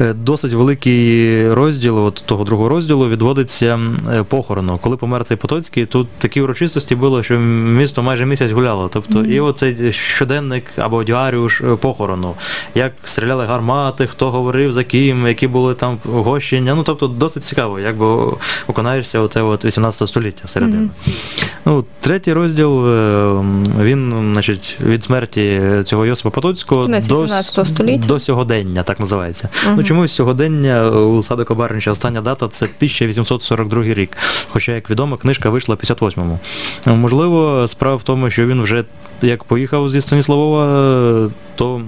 е, досить великий розділ, от того другого розділу, відводиться е, похорону. Коли помер цей Потоцький, тут такі урочистості було, що місто майже місяць гуляло. Тобто, і оцей щоденник або діаріуш е, похорону, як стріляли гармати, хто говорив за ким, які були там гощення. Ну тобто досить цікаво, як би окунаєшся оце от 18 століття всередину. Мгм. Ну, третій розділ він, значить, від смерті цього Йосипа Потоцького до, до сьогодення, так називається. Мгм. Ну чомусь сьогодення у Садика Барнича остання дата це 1842 рік. Хоча, як відомо, книжка вийшла в 58-му. Ну, Можливо, справа в тому, що він вже як поїхав зі Станіславова, е, то.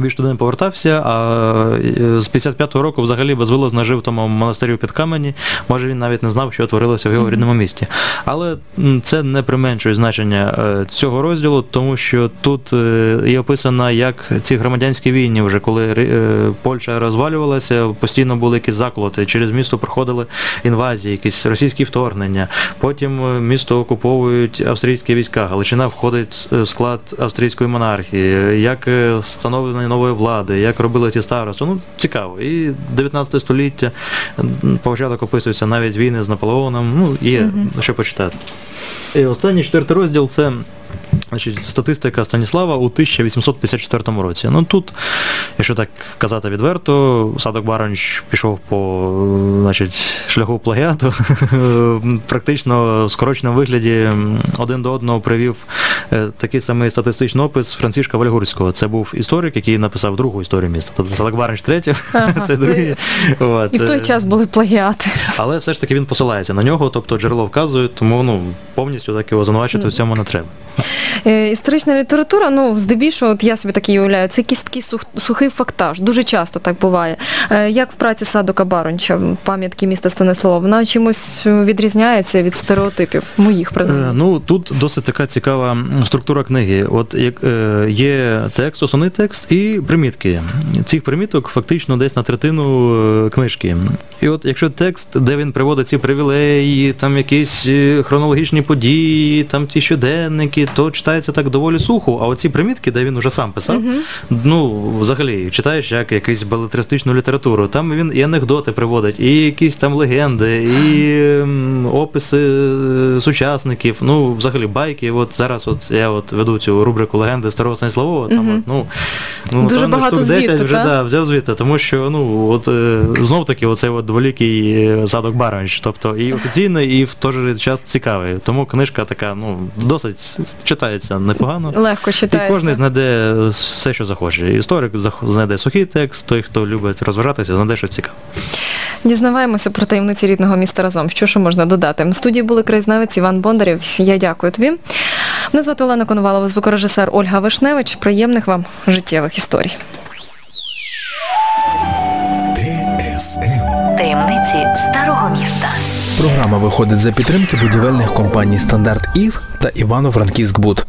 Більш туди не повертався, а е, з 55-го року взагалі безвилазно жив в тому монастирі під камені. Може він навіть не знав, що творилося в його рідному місті. Але це не применшує значення е, цього розділу, тому що тут е, є описано, як ці громадянські війни, вже коли е, Польща розвалювалася, постійно були якісь заколоти. Через місто проходили інвазії, якісь російські вторгнення. Потім е, місто окуповують австрійські війська. Галичина входить е, в склад австрійської монархії. е, Як е, встановлення нової влади, як робили ці старости. Ну цікаво. І 19 століття початок описується навіть війни з Наполеоном. Ну є Мгм. що почитати. І останній четвертий розділ це значить, статистика Станіслава у 1854 році. Ну тут, якщо так казати відверто, Садок Баранч пішов по значить, шляху плагіату. Практично в скороченому вигляді один до одного привів е, такий самий статистичний опис Францишка Вальгурського. Це був історик, який написав другу історію міста. Тобто Садок Баранч третій, Ага. це другий. От, І в той е, час були плагіати. але все ж таки він посилається на нього, тобто джерело вказує, тому ну повністю так його звинувачити в цьому не треба. Е, Історична література, ну, здебільшого, от я собі так її уявляю, це якийсь такий сух, сухий фактаж. Дуже часто так буває. Е, Як в праці Садока Баронча, пам'ятки міста Станислава, вона чимось е, відрізняється від стереотипів, моїх Е, принаймні. Ну тут досить така цікава структура книги. От як е, є текст, основний текст і примітки. Цих приміток фактично десь на третину е, книжки. І от якщо текст, де він приводить ці привілеї, там якісь е, хронологічні події, там ці щоденники, то читається так доволі сухо. А оці примітки, де він уже сам писав, Мгм. Ну, взагалі, читаєш як якусь балетристичну літературу. Там він і анекдоти приводить, і якісь там легенди, і ем, описи е, сучасників. Ну, взагалі, байки. От зараз от я от веду цю рубрику легенди старого Станіславова. Там, Мгм. от, ну, ну, Дуже напевно, багато штук 10 звідти, вже та? да, взяв звідти, тому що ну, от е, знов таки оцей от великий е, садок Баранович. Тобто і офіційний, і в той же час цікавий. Тому книжка така, ну, досить читається непогано. Легко І кожен знайде все, що захоче. Історик зах- знайде сухий текст, той, хто любить розважатися, знайде щось цікаве. Дізнаваємося про таємниці рідного міста разом. Що ще можна додати? В студії були краєзнавець Іван Бондарєв. Я дякую тобі. Мене звати Олена Коновалова, звукорежисер Ольга Вишневич. Приємних вам життєвих історій. Таємниці старого міста. Програма виходить за підтримки будівельних компаній Стандарт ІВ та Івано-Франківськ Буд.